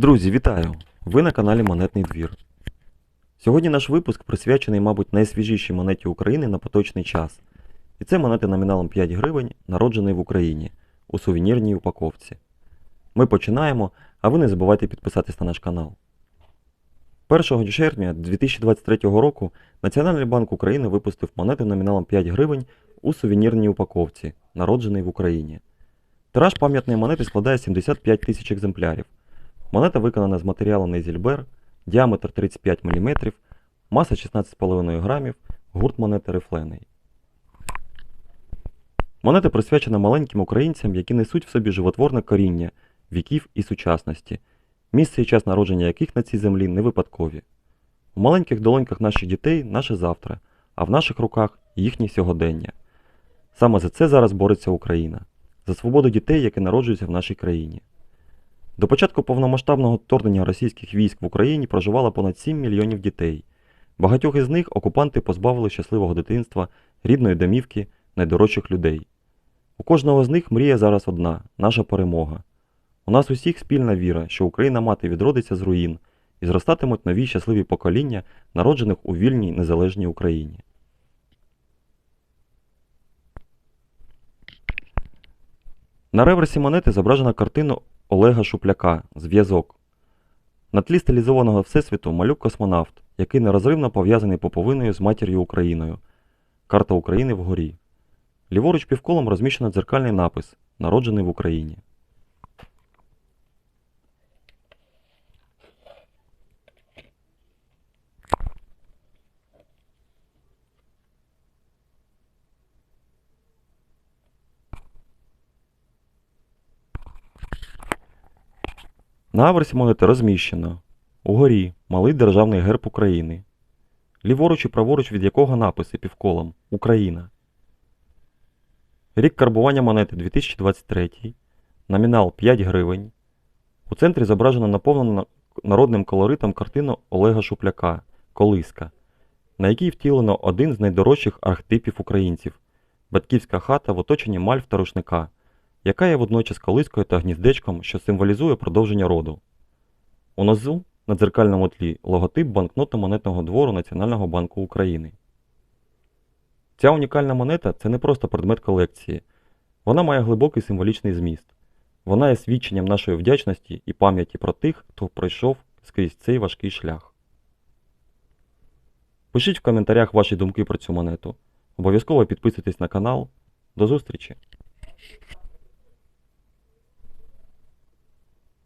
Друзі, вітаю! Ви на каналі Монетний двір. Сьогодні наш випуск присвячений, мабуть, найсвіжішій монеті України на поточний час. І це монети номіналом 5 гривень, народжений в Україні у сувенірній упаковці. Ми починаємо, а ви не забувайте підписатись на наш канал. 1 червня 2023 року Національний банк України випустив монети номіналом 5 гривень у сувенірній упаковці, народжений в Україні. Тираж пам'ятної монети складає 75 тисяч екземплярів. Монета виконана з матеріалу Нейзільбер, діаметр 35 мм, маса 16,5 грамів, гурт монети рифлений. Монета присвячена маленьким українцям, які несуть в собі животворне коріння віків і сучасності, місце і час народження яких на цій землі не випадкові. У маленьких долоньках наших дітей наше завтра, а в наших руках їхнє сьогодення. Саме за це зараз бореться Україна, за свободу дітей, які народжуються в нашій країні. До початку повномасштабного вторгнення російських військ в Україні проживало понад 7 мільйонів дітей. Багатьох із них окупанти позбавили щасливого дитинства, рідної домівки, найдорожчих людей. У кожного з них мрія зараз одна наша перемога. У нас усіх спільна віра, що Україна мати відродиться з руїн і зростатимуть нові щасливі покоління, народжених у вільній незалежній Україні. На реверсі монети зображена картина Олега Шупляка Зв'язок. На тлі стилізованого всесвіту малюк космонавт, який нерозривно пов'язаний поповиною з матір'ю Україною. Карта України вгорі. Ліворуч півколом розміщено дзеркальний напис Народжений в Україні. На аверсі монети розміщено. Угорі малий державний герб України, ліворуч і праворуч від якого написи півколом Україна. Рік карбування монети 2023, номінал 5 гривень. У центрі зображено наповнено народним колоритом картину Олега Шупляка Колиска, на якій втілено один з найдорожчих архетипів українців. Батьківська хата в оточенні мальв та рушника яка є водночас колискою та гніздечком, що символізує продовження роду. Унизу на дзеркальному тлі логотип банкнотно-монетного двору Національного банку України. Ця унікальна монета це не просто предмет колекції, вона має глибокий символічний зміст. Вона є свідченням нашої вдячності і пам'яті про тих, хто пройшов скрізь цей важкий шлях. Пишіть в коментарях ваші думки про цю монету. Обов'язково підписуйтесь на канал. До зустрічі!